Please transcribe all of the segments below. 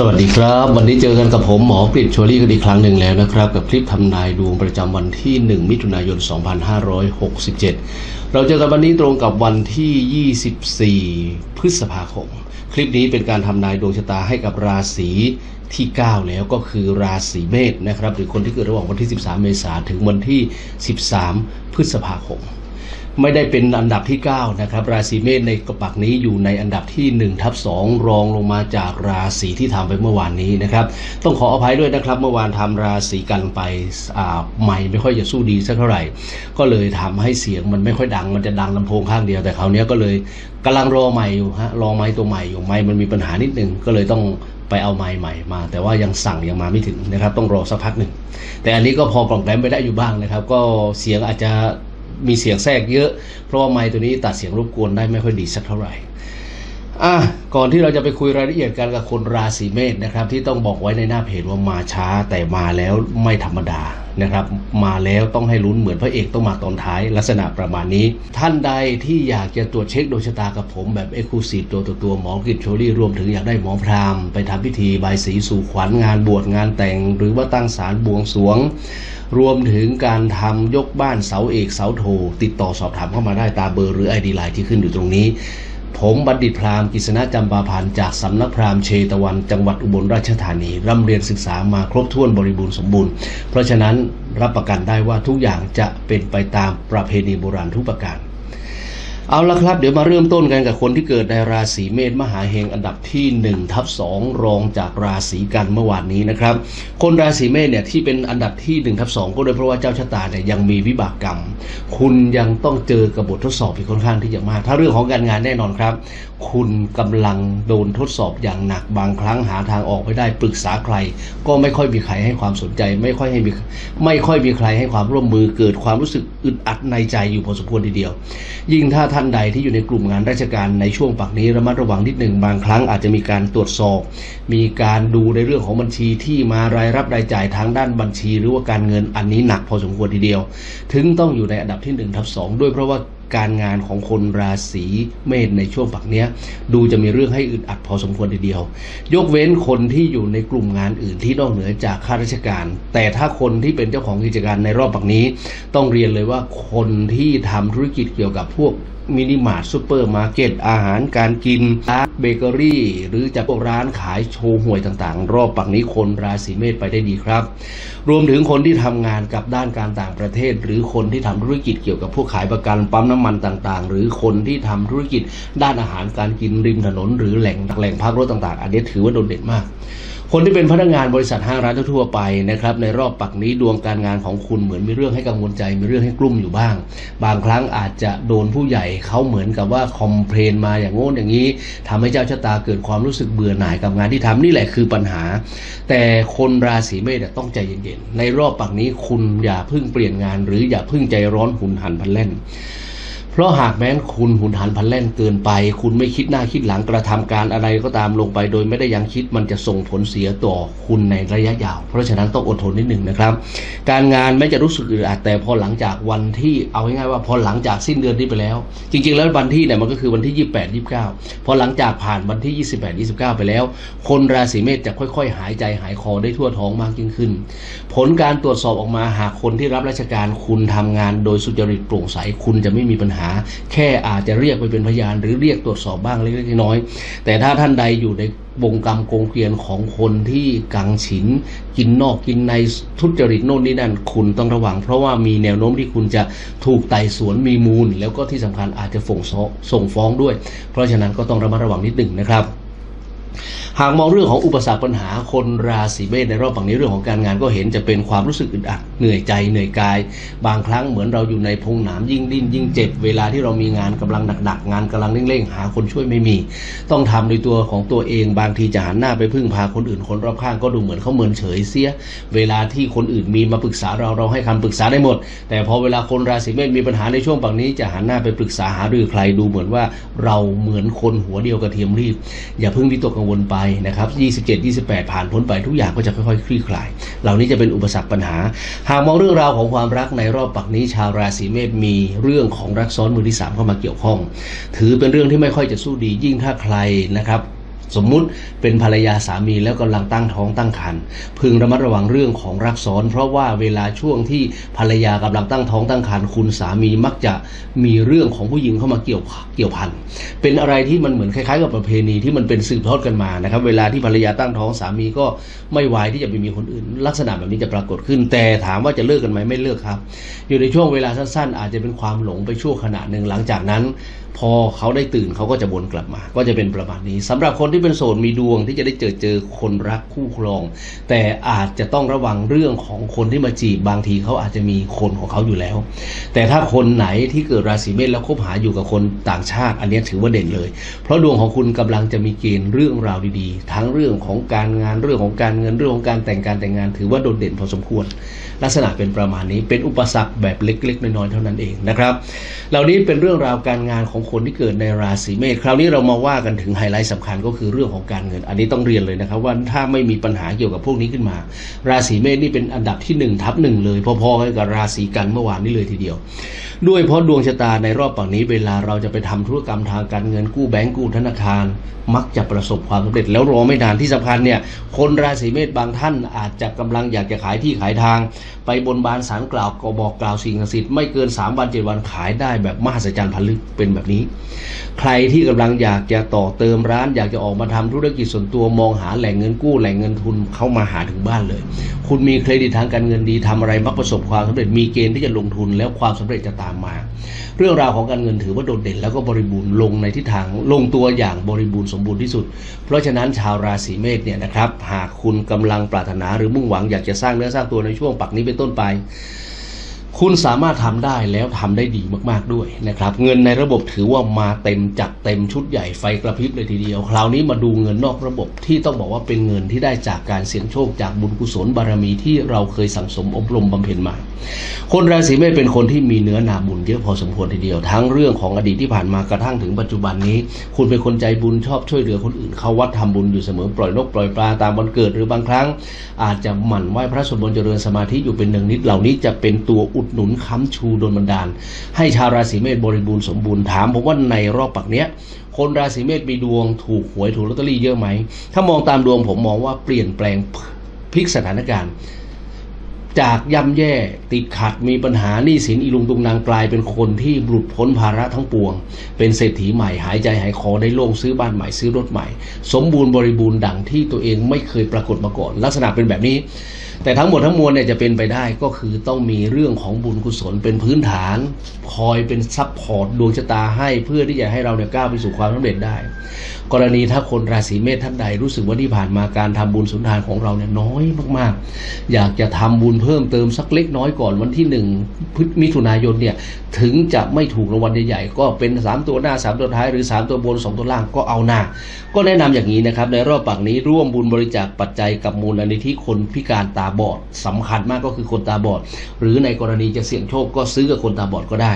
สวัสดีครับ วันนี้เจอกันกับผมหมอกฤษชัวรี่กันอีกครั้งหนึ่งแล้วนะครับ กับคลิปทำนายดวงประจำวันที่ 1 มิถุนายน 2567 เราเจอกันวันนี้ตรงกับวันที่ 24 พฤษภาคม คลิปนี้เป็นการทำนายดวงชะตาให้กับราศีที่ 9 แล้วก็คือราศีเมษนะครับ หรือคนที่เกิดระหว่างวันที่ 13 เมษายนถึงวันที่ 13 พฤษภาคม ไม่ได้เป็นอันดับที่ 9 นะครับ ราศีเมษในกระปักนี้อยู่ในอันดับที่1ทับ2รองลงมาจากราศีที่ทำไปเมื่อวานนี้นะครับ ต้องขออภัยด้วยนะครับ เมื่อวานทำราศีกันไปอ่าใหม่ไม่ค่อยจะสู้ดีสักเท่าไหร่ ก็เลยทำให้เสียงมันไม่ค่อยดัง มันจะดังลำโพงข้างเดียวแต่คราวนี้ก็เลยกำลังรอใหม่อยู่ฮะรอไม้ตัวใหม่อยู่ไม้มันมีปัญหานิดนึงก็เลยต้องไปเอาไม้ใหม่มา แต่ว่ายังสั่งยังมาไม่ถึงนะครับ ต้องรอสักพักหนึ่งแต่อันนี้ก็พอกล่องแกลมไปได้อยู่บ้างนะครับ ก็เสียงอาจจะ มีเสียงแทรกเยอะ เพราะว่าไม้ตัวนี้ตัดเสียงรบกวนได้ไม่ค่อยดีสักเท่าไหร่อะก่อนที่เราจะไปคุยรายละเอียดกันกับคนราศีเมษนะครับ ที่ต้องบอกไว้ในหน้าเพจว่ามาช้าแต่มาแล้วไม่ธรรมดา นะครับ มาแล้วต้องให้ลุ้นเหมือนพระเอกต้องมาตอนท้ายลักษณะประมาณนี้ ท่านใดที่อยากจะตรวจเช็คดวงชะตากับผมแบบเอ็กซ์คลูซีฟตัวต่อตัวหมอกิจโชลี่รวมถึงอยากได้หมอพราหมณ์ไปทำพิธีบายสีสู่ขวัญงานบวชงานแต่ง หรือว่าตั้งศาลบวงสรวง รวมถึงการทำยกบ้านเสาเอกเสาโท ติดต่อสอบถามเข้ามาได้ตามเบอร์หรือไอดีไลน์ที่ขึ้นอยู่ตรงนี้ ผมบัณฑิตพราหมณ์กิษณะจำปาพันธ์จากสำนักพราหมณ์เชตวัน จังหวัดอุบลราชธานี ร่ำเรียนศึกษามาครบถ้วนบริบูรณ์สมบูรณ์ เพราะฉะนั้นรับประกันได้ว่าทุกอย่างจะเป็นไปตามประเพณีโบราณทุกประการ เอาละครับ เดี๋ยวมาเริ่มต้นกันกับคนที่เกิดในราศีเมษมหาเฮงอันดับที่1ทับ2รองจากราศีกันเมื่อวานนี้นะครับ คนราศีเมษเนี่ยที่เป็นอันดับที่1ทับ2ก็โดยเพราะว่าเจ้าชะตาเนี่ยยังมีวิบากกรรม คุณยังต้องเจอกับบททดสอบที่ค่อนข้างที่จะมาก ถ้าเรื่องของการงานแน่นอนครับ คุณกำลังโดนทดสอบอย่างหนักบางครั้งหาทางออกไม่ได้ปรึกษาใคร ก็ไม่ค่อยมีใครให้ความสนใจ ไม่ค่อยให้มีไม่ค่อยมีใครให้ความร่วมมือเกิดความรู้สึกอึดอัดในใจอยู่พอสมควรทีเดียว ยิ่งถ้าท่านใดที่อยู่ในกลุ่มงานราชการในช่วงปักนี้ระมัดระวังนิดหนึ่งบางครั้งอาจจะมีการตรวจสอบ มีการดูในเรื่องของบัญชีที่มารายรับรายจ่ายทางด้านบัญชี หรือว่าการเงินอันนี้หนักพอสมควรทีเดียว ถึงต้องอยู่ในอันดับที่1ทับ2ด้วยเพราะว่า การงานของคนราศีเมษในช่วงปักเนี้ย ดูจะมีเรื่องให้อึดอัดพอสมควรทีเดียว ยกเว้นคนที่อยู่ในกลุ่มงานอื่นที่นอกเหนือจากข้าราชการ แต่ถ้าคนที่เป็นเจ้าของกิจการในรอบปักนี้ ต้องเรียนเลยว่าคนที่ทำธุรกิจเกี่ยวกับพวก มินิมาร์ทซูเปอร์มาร์เก็ตอาหารการกินร้านเบเกอรี่ หรือจะพวกร้านขายโชว์หวยต่างๆ รอบปักนี้คนราศีเมษไปได้ดีครับ รวมถึงคนที่ทำงานกับด้านการต่างประเทศ หรือคนที่ทำธุรกิจเกี่ยวกับพวกขายประกันปั๊มน้ำมันต่างๆ หรือคนที่ทำธุรกิจด้านอาหารการกินริมถนน หรือแหล่งแหล่งพักรถต่างๆ อันนี้ถือว่าโดดเด่นมาก คนที่เป็นพนักงานบริษัทห้างร้านทั่วไปนะครับในรอบปักนี้ดวงการงานของคุณเหมือนมีเรื่องให้กังวลใจมีเรื่องให้กลุ้มอยู่บ้าง บางครั้งอาจจะโดนผู้ใหญ่เขาเหมือนกับว่าคอมเพลนมาอย่างโน้นอย่างนี้ทำให้เจ้าชะตาเกิดความรู้สึกเบื่อหน่ายกับงานที่ทำนี่แหละคือปัญหา แต่คนราศีเมษต้องใจเย็นๆในรอบปักนี้คุณอย่าเพิ่งเปลี่ยนงาน หรืออย่าเพิ่งใจร้อนหุนหันพลันแล่น ราะหากแม้นคุณหุนหันพันแล่นเกินไป คุณไม่คิดหน้าคิดหลังกระทำการอะไรก็ตามลงไป โดยไม่ได้ยังคิดมันจะส่งผลเสียต่อคุณในระยะยาว เพราะฉะนั้นต้องอดทนนิดหนึ่งนะครับ การงานแม้จะรู้สึกอึดอัดแต่พอหลังจากวันที่เอาง่ายๆว่าพอหลังจากสิ้นเดือนนี้ไปแล้ว จริง ๆ แล้ววันที่เนี่ยมันก็คือวันที่ 28 29 พอหลังจากผ่านวันที่ 28 29 ไปแล้ว คนราศีเมษจะค่อย ๆ หายใจหายคอได้ทั่วท้องมากยิ่งขึ้น ผลการตรวจสอบออกมาหากคนที่รับราชการคุณทำงานโดยสุจริตโปร่งใสคุณจะไม่มีปัญหาแค่อาจจะเรียกไปเป็นพยาน หรือเรียกตรวจสอบบ้างเล็กๆน้อยๆแต่ถ้าท่านใดอยู่ในวงกรรมโกงเกลียนของคนที่กังฉิน กินนอกกินในทุจริตโน่นนี่นั่นคุณต้องระวัง เพราะว่ามีแนวโน้มที่คุณจะถูกไต่สวนมีมูล แล้วก็ที่สำคัญอาจจะส่งส่งฟ้องด้วย เพราะฉะนั้นก็ต้องระมัดระวังนิดหนึ่งนะครับ หากมองเรื่องของอุปสรรคปัญหาคนราศีเมษในรอบฝั่งนี้เรื่องของการงานก็เห็นจะเป็นความรู้สึกอึดอัดเหนื่อยใจเหนื่อยกาย บางครั้งเหมือนเราอยู่ในพงหนามยิ่งดิ้นยิ่งเจ็บ เวลาที่เรามีงานกำลังหนักๆงานกำลังเร่งๆหาคนช่วยไม่มี ต้องทำโดยตัวของตัวเอง บางทีจะหันหน้าไปพึ่งพาคนอื่นคนรอบข้างก็ดูเหมือนเขาเมินเฉยเสีย เวลาที่คนอื่นมีมาปรึกษาเราเราให้คำปรึกษาได้หมด แต่พอเวลาคนราศีเมษมีปัญหาในช่วงฝั่งนี้จะหันหน้าไปปรึกษาหารือใครดูเหมือนว่าเราเหมือนคนหัวเดียวกระเทียมรีบ อย่าเพิ่งวิตกกังวลไปนะครับ27 28 ผ่านพ้นไปทุกอย่างก็จะค่อยๆคลี่คลาย เหล่านี้จะเป็นอุปสรรคปัญหา หากมองเรื่องราวของความรักในรอบปักนี้ชาวราศีเมษมีเรื่องของรักซ้อนมือที่ 3 เข้ามาเกี่ยวข้อง ถือเป็นเรื่องที่ไม่ค่อยจะสู้ดียิ่งถ้าใครนะครับ สมมุติเป็นภรรยาสามีแล้วกำลังตั้งท้องตั้งครรภ์พึงระมัดระวังเรื่องของรักซ้อน เพราะว่าเวลาช่วงที่ภรรยากำลังตั้งท้องตั้งครรภ์คุณสามีมักจะมีเรื่องของผู้หญิงเข้ามาเกี่ยวเกี่ยวพันเป็นอะไรที่มันเหมือนคล้ายๆ กับประเพณีที่มันเป็นสืบทอดกันมานะครับ เวลาที่ภรรยาตั้งท้องสามีก็ไม่ไวายที่จะไปมีคนอื่น ลักษณะแบบนี้จะปรากฏขึ้น แต่ถามว่าจะเลิกกันไหมไม่เลิกครับ อยู่ในช่วงเวลาสั้นๆ อาจจะเป็นความหลงไปชั่วขณะหนึ่งหลังจากนั้นพอเขาได้ตื่นเขาก็จะวนกลับมา ก็จะเป็นประมาณนี้สำหรับคนที่เป็นโสดมีดวงที่จะได้เจอเจอคนรักคู่ครอง แต่อาจจะต้องระวังเรื่องของคนที่มาจีบบางทีเขาอาจจะมีคนของเขาอยู่แล้ว แต่ถ้าคนไหนที่เกิดราศีเมษแล้วคบหาอยู่กับคนต่างชาติ อันนี้ถือว่าเด่นเลย เพราะดวงของคุณกำลังจะมีเกณฑ์เรื่องราวดีๆ ทั้งเรื่องของการงานเรื่องของการเงินเรื่องของการแต่งการแต่งงาน ถือว่าโดดเด่นพอสมควร ลักษณะเป็นประมาณนี้เป็นอุปสรรคแบบเล็กๆน้อยๆเท่านั้นเองนะครับ เหล่านี้เป็นเรื่องราวการงานของคนที่เกิดในราศีเมษคราวนี้เรามาว่ากันถึงไฮไลท์สำคัญก็คือเรื่องของการเงิน อันนี้ต้องเรียนเลยนะครับว่าถ้าไม่มีปัญหาเกี่ยวกับพวกนี้ขึ้นมา ราศีเมษนี่เป็นอันดับที่1ทับหนึ่งเลย พอๆกับราศีกันเมื่อวานนี้เลยทีเดียว ด้วยเพราะดวงชะตาในรอบปังนี้เวลาเราจะไปทำธุรกรรมทางการเงินกู้แบงก์กู้ธนาคาร มักจะประสบความสำเร็จ แล้วรอไม่นานที่สำคัญเนี่ยคนราศีเมษบางท่านอาจจะกำลังอยากจะขายที่ขายทาง ไปบนบานสารกล่าวก็บอกกล่าวสิ่งศักดิ์สิทธิ์ไม่เกิน3วัน7วันขายได้แบบมหัศจรรย์พันลึกเป็นแบบนี้ ใครที่กำลังอยากจะต่อเติมร้าน อยากจะออกมาทำธุรกิจส่วนตัวมองหาแหล่งเงินกู้แหล่งเงินทุนเข้ามาหาถึงบ้านเลย คุณมีเครดิตทางการเงินดีทำอะไรมักประสบความสำเร็จมีเกณฑ์ที่จะลงทุนแล้วความสำเร็จจะตามมา เรื่องราวของการเงินถือว่าโดดเด่นแล้วก็บริบูรณ์ลงในทิศทางลงตัวอย่างบริบูรณ์สมบูรณ์ที่สุด เพราะฉะนั้นชาวราศีเมษเนี่ยนะครับหากคุณกำลังปรารถนาหรือมุ่งหวังอยากจะสร้างเนื้อสร้างตัวในช่วงปักนี้เป็นต้นไป คุณสามารถทำได้แล้วทำได้ดีมากๆด้วยนะครับ เงินในระบบถือว่ามาเต็มจัดเต็มชุดใหญ่ไฟกระพริบเลยทีเดียว คราวนี้มาดูเงินนอกระบบที่ต้องบอกว่าเป็นเงินที่ได้จากการเสี่ยงโชคจากบุญกุศลบารมีที่เราเคยสั่งสมอบรมบำเพ็ญมา คนราศีเมษเป็นคนที่มีเนื้อนาบุญเยอะพอสมควรทีเดียว ทั้งเรื่องของอดีตที่ผ่านมากระทั่งถึงปัจจุบันนี้ คุณเป็นคนใจบุญชอบช่วยเหลือคนอื่นเข้าวัดทำบุญอยู่เสมอปล่อยนกปล่อยปลาตามวันเกิดหรือบางครั้ง อาจจะหมั่นไหว้พระสวดมนต์เจริญสมาธิอยู่เป็นหนึ่งนิดเหล่านี้จะเป็นตัวอดหนุนค้ำชูโดนบันดาล ให้ชาวราศีเมษบริบูรณ์สมบูรณ์ถามผมว่าในรอบปักเนี้ยคนราศีเมษมีดวงถูกหวยถูกลอตเตอรี่เยอะไหม ถ้ามองตามดวงผมมองว่าเปลี่ยนแปลงพลิกสถานการณ์ จากย่ำแย่ติดขัดมีปัญหาหนี้สินอีลุงตุงนางกลายเป็นคนที่หลุดพ้นภาระทั้งปวง เป็นเศรษฐีใหม่หายใจหายคอได้โล่งซื้อบ้านใหม่ซื้อรถใหม่ สมบูรณ์บริบูรณ์ดังที่ตัวเองไม่เคยปรากฏมาก่อน ลักษณะเป็นแบบนี้ แต่ทั้งหมดทั้งมวลเนี่ยจะเป็นไปได้ก็คือต้องมีเรื่องของบุญกุศลเป็นพื้นฐาน คอยเป็นซับพอร์ตดวงชะตาให้เพื่อที่จะให้เราเนี่ยก้าวไปสู่ความสำเร็จได้ กรณีถ้าคนราศีเมษท่านใดรู้สึกว่าที่ผ่านมาการทำบุญสุนทานของเราเนี่ยน้อยมากๆ อยากจะทำบุญเพิ่มเติมสักเล็กน้อยก่อนวันที่หนึ่งพฤศมิถุนายนเนี่ยถึงจะไม่ถูกรางวัลใหญ่ๆก็เป็น3ตัวหน้า3ตัวท้ายหรือ3ตัวบน2ตัวล่างก็เอาหน้าก็แนะนำอย่างนี้นะครับในรอบปักนี้ร่วมบุญบริจาคปัจจัยกับมูลนิธิคนพิการตาบอดสำคัญมากก็คือคนตาบอด หรือในกรณีจะเสี่ยงโชคก็ซื้อกับคนตาบอดก็ได้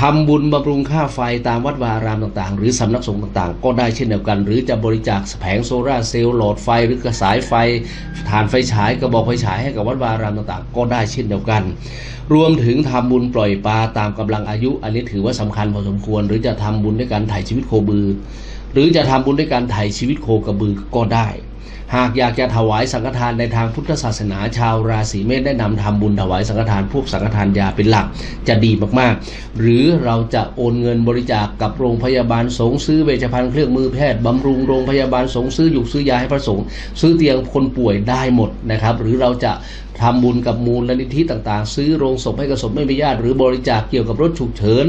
ทำบุญบำรุงค่าไฟตามวัดวาอารามต่างๆ หรือสำนักสงฆ์ต่างๆ ก็ได้เช่นเดียวกัน หรือจะบริจาคแผงโซลาร์เซลล์หลอดไฟหรือกระสายไฟฐานไฟฉายกระบอกไฟฉายให้กับวัดวาอารามต่างๆ ก็ได้เช่นเดียวกัน รวมถึงทำบุญปล่อยปลาตามกำลังอายุ อันนี้ถือว่าสำคัญพอสมควร หรือจะทำบุญด้วยการถ่ายชีวิตโคบือ หรือจะทำบุญด้วยการถ่ายชีวิตโคกระบือก็ได้ หากอยากจะถวายสังฆทานในทางพุทธศาสนาชาวราศีเมษได้นำทำบุญถวายสังฆทานพวกสังฆทานยาเป็นหลักจะดีมากๆ หรือเราจะโอนเงินบริจาคกับโรงพยาบาลสงซื้อเวชภัณฑ์เครื่องมือแพทย์บำรุงโรงพยาบาลสงซื้อหยุกซื้อยาให้พระสงฆ์ซื้อเตียงคนป่วยได้หมดนะครับ หรือเราจะทำบุญกับมูลนิธิต่างๆ ซื้อโรงศพให้กับศพไม่มีญาติ หรือบริจาคเกี่ยวกับรถฉุกเฉิน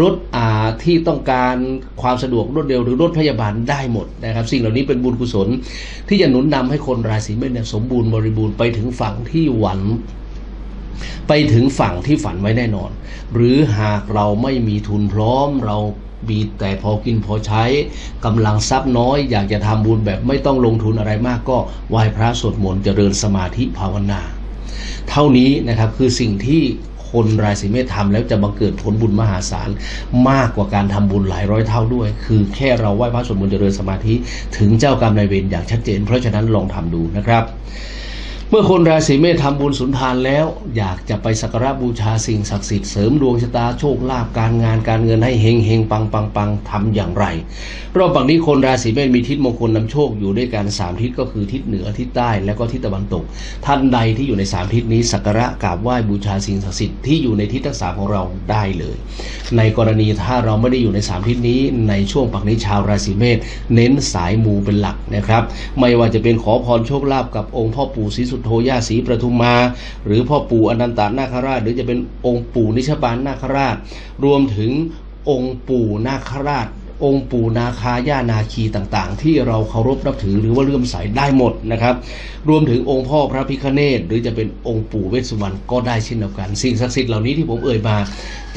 รถอ่าที่ต้องการความสะดวกรวดเร็วหรือรถพยาบาลได้หมดนะครับ สิ่งเหล่านี้เป็นบุญกุศล ที่จะหนุนนำให้คนราศีเมษเนี่ยสมบูรณ์บริบูรณ์ไปถึงฝั่งที่หวังไปถึงฝั่งที่ฝันไว้แน่นอน หรือหากเราไม่มีทุนพร้อมเรามีแต่พอกินพอใช้กำลังทรัพย์น้อยอยากจะทำบุญแบบไม่ต้องลงทุนอะไรมากก็ไหว้พระสวดมนต์เจริญสมาธิภาวนา เท่านี้นะครับคือสิ่งที่คนราศีเมษทำแล้วจะบังเกิดผลบุญมหาศาลมากกว่าการทำบุญหลายร้อยเท่าด้วย คือแค่เราไหว้พระสวดมนต์เจริญสมาธิถึงเจ้ากรรมนายเวรอย่างชัดเจน เพราะฉะนั้นลองทำดูนะครับ เมื่อคนราศีเมษทำบุญสุนทานแล้ว อยากจะไปสักการะบูชาสิ่งศักดิ์สิทธิ์เสริมดวงชะตาโชคลาภการงานการเงินให้เฮงเฮงปังปังปังทำอย่างไร รอบฝั่งนี้คนราศีเมษมีทิศมงคลนำโชคอยู่ด้วยกันสามทิศก็คือทิศเหนือทิศใต้และก็ทิศตะวันตก ท่านใดที่อยู่ในสามทิศนี้สักการะกราบไหว้บูชาสิ่งศักดิ์สิทธิ์ที่อยู่ในทิศทั้งสามของเราได้เลย ในกรณีถ้าเราไม่ได้อยู่ในสามทิศนี้ ในช่วงปักนี้ชาวราศีเมษเน้นสายมูเป็นหลักนะครับ ไม่ว่าจะเป็นขอพรโชคลาภกับองค์พ่อปู่ศรีสุโธย่าศรีประทุมมา หรือพ่อปู่อนันตานาคราช หรือจะเป็นองค์ปู่นิชบาลนาคราช รวมถึงองค์ปู่นาคราช องค์ปู่นาคาย่านาคีต่างๆ ที่เราเคารพนับถือหรือว่าเลื่อมใสได้หมดนะครับ รวมถึงองค์พ่อพระพิฆเนศหรือจะเป็นองค์ปู่เวสสุวรรณก็ได้เช่นเดียวกัน สิ่งศักดิ์สิทธิ์เหล่านี้ที่ผมเอ่ยมา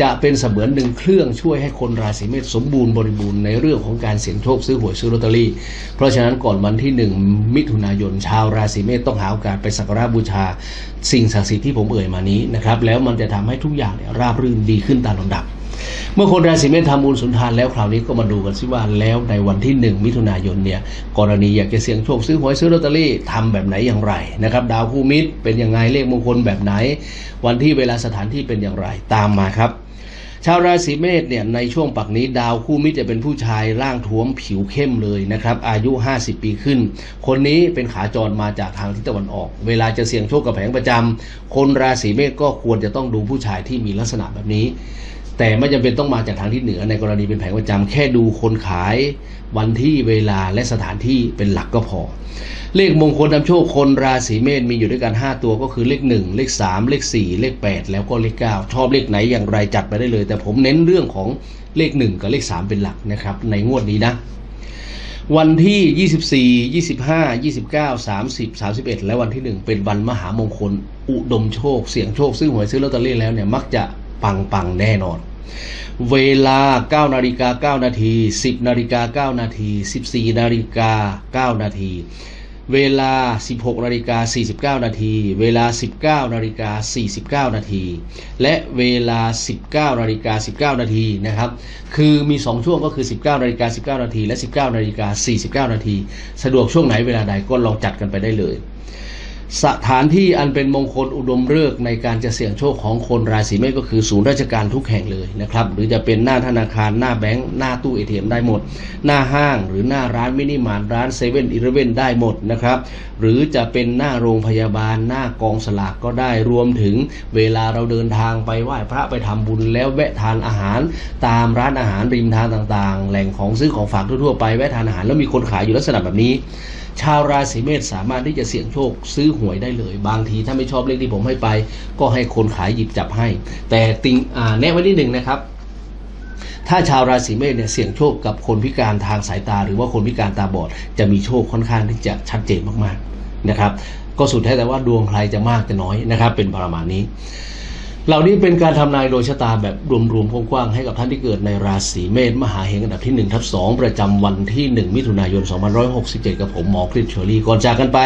จะเป็นเสมือนหนึ่งเครื่องช่วยให้คนราศีเมษสมบูรณ์บริบูรณ์ในเรื่องของการเสี่ยงโชคซื้อหวยซื้อลอตเตอรี่ เพราะฉะนั้นก่อนวันที่หนึ่งมิถุนายนชาวราศีเมษต้องหาโอกาสไปสักการะบูชา สิ่งศักดิ์สิทธิ์ที่ผมเอ่ยมานี้นะครับแล้วมันจะทำให้ทุกอย่างราบรื่นดีขึ้นตามลำดับ เมื่อคนราศีเมษทำบุญสุนทานแล้วคราวนี้ก็มาดูกันสิว่าแล้วในวันที่หนึ่งมิถุนายนเนี่ยกรณีอยากจะเสี่ยงโชคซื้อหวยซื้อลอตเตอรี่ทำแบบไหนอย่างไรนะครับดาวคู่มิตรเป็นยังไงเลขมงคลแบบไหน วันที่เวลาสถานที่เป็นอย่างไรตามมาครับ ชาวราศีเมษเนี่ยในช่วงปักนี้ดาวคู่มิตรจะเป็นผู้ชายร่างท้วมผิวเข้มเลยนะครับอายุ 50 ปีขึ้น คนนี้เป็นขาจรมาจากทางทิศตะวันออก เวลาจะเสี่ยงโชคกับแผงประจำคนราศีเมษก็ควรจะต้องดูผู้ชายที่มีลักษณะแบบนี้ แต่ไม่จำเป็นต้องมาจากทางทิศเหนือในกรณีเป็นแผงประจำแค่ดูคนขายวันที่เวลาและสถานที่เป็นหลักก็พอ เลขมงคลนำโชคคนราศีเมษมีอยู่ด้วยกัน 5 ตัวก็คือเลข 1 เลข 3 เลข 4 เลข 8 แล้วก็เลข 9 ชอบเลขไหนอย่างไรจัดไปได้เลย แต่ผมเน้นเรื่องของเลข 1 กับเลข 3 เป็นหลักนะครับในงวดนี้นะวันที่ 24 25 29 30 31 และวันที่ 1 เป็นวันมหามงคล อุดมโชค เสี่ยงโชคซื้อหวยซื้อลอตเตอรี่แล้วเนี่ยมักจะ ปังปังๆแน่นอน เวลา 9 นาฬิกา 9 นาที 10 นาฬิกา 9 นาที 14 นาฬิกา 9 นาที เวลา 16 นาฬิกา 49 นาที เวลา 19 นาฬิกา 49 นาที และเวลา 19 นาฬิกา 19 นาทีนะครับ คือมี 2 ช่วงก็คือ 19 นาฬิกา 19 นาที และ 19 นาฬิกา 49 นาที สะดวกช่วงไหนเวลาใดก็ลองจัดกันไปได้เลย สถานที่อันเป็นมงคลอุดมฤกษ์ในการจะเสี่ยงโชคของคนราศีเมษก็คือศูนย์ราชการทุกแห่งเลยนะครับ หรือจะเป็นหน้าธนาคารหน้าแบงก์หน้าตู้เอทีเอ็มได้หมด หน้าห้างหรือหน้าร้านมินิมาร์ทร้านเซเว่นอีเลเว่นได้หมดนะครับหรือจะเป็นหน้าโรงพยาบาลหน้ากองสลากก็ได้รวมถึงเวลาเราเดินทางไปไหว้พระไปทำบุญแล้วแวะทานอาหาร ตามร้านอาหารริมทางต่างๆ แหล่งของซื้อของฝากทั่วๆไปแวะทานอาหารแล้วมีคนขายอยู่ลักษณะแบบนี้ ชาวราศีเมษสามารถที่จะเสี่ยงโชคซื้อหวยได้เลย บางทีถ้าไม่ชอบเลขที่ผมให้ไป ก็ให้คนขายหยิบจับให้ แต่ติงอ่าแนะไว้นิดหนึ่งนะครับ ถ้าชาวราศีเมษเนี่ยเสี่ยงโชคกับคนพิการทางสายตา หรือว่าคนพิการตาบอด จะมีโชคค่อนข้างที่จะชัดเจนมากๆนะครับ ก็สุดแท้แต่ว่าดวงใครจะมากจะน้อยนะครับ เป็นประมาณนี้ เหล่านี้เป็นการทำนายโดยชะตาแบบรวมๆกว้างๆให้กับท่านที่เกิดในราศีเมษมหาเฮงอันดับที่1ทับ2ประจำวันที่ 1 มิถุนายน 2567 กับผมหมอคริสเชอรี่ก่อนจากกันไป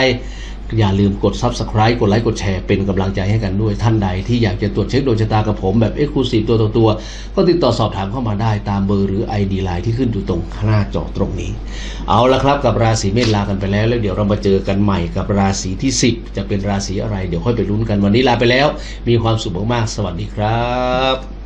อย่าลืมกด Subscribe กดไลค์กดแชร์เป็นกำลังใจให้กันด้วยท่านใดที่อยากจะตรวจเช็คดวงชะตากับผมแบบ e x c l u s i v e ตัวต่อตัว ก็ติดต่อสอบถามเข้ามาได้ตามเบอร์หรือ ID ไลน์ที่ขึ้นอยู่ตรงหน้าจอตรงนี้ เอาละครับกับราศีเมษลากันไปแล้ว แล้วเดี๋ยวเรามาเจอกันใหม่กับราศีที่ 10 จะเป็นราศีอะไร เดี๋ยวค่อยไปลุ้นกันวันนี้ลาไปแล้ว มีความสุขมากๆสวัสดีครับ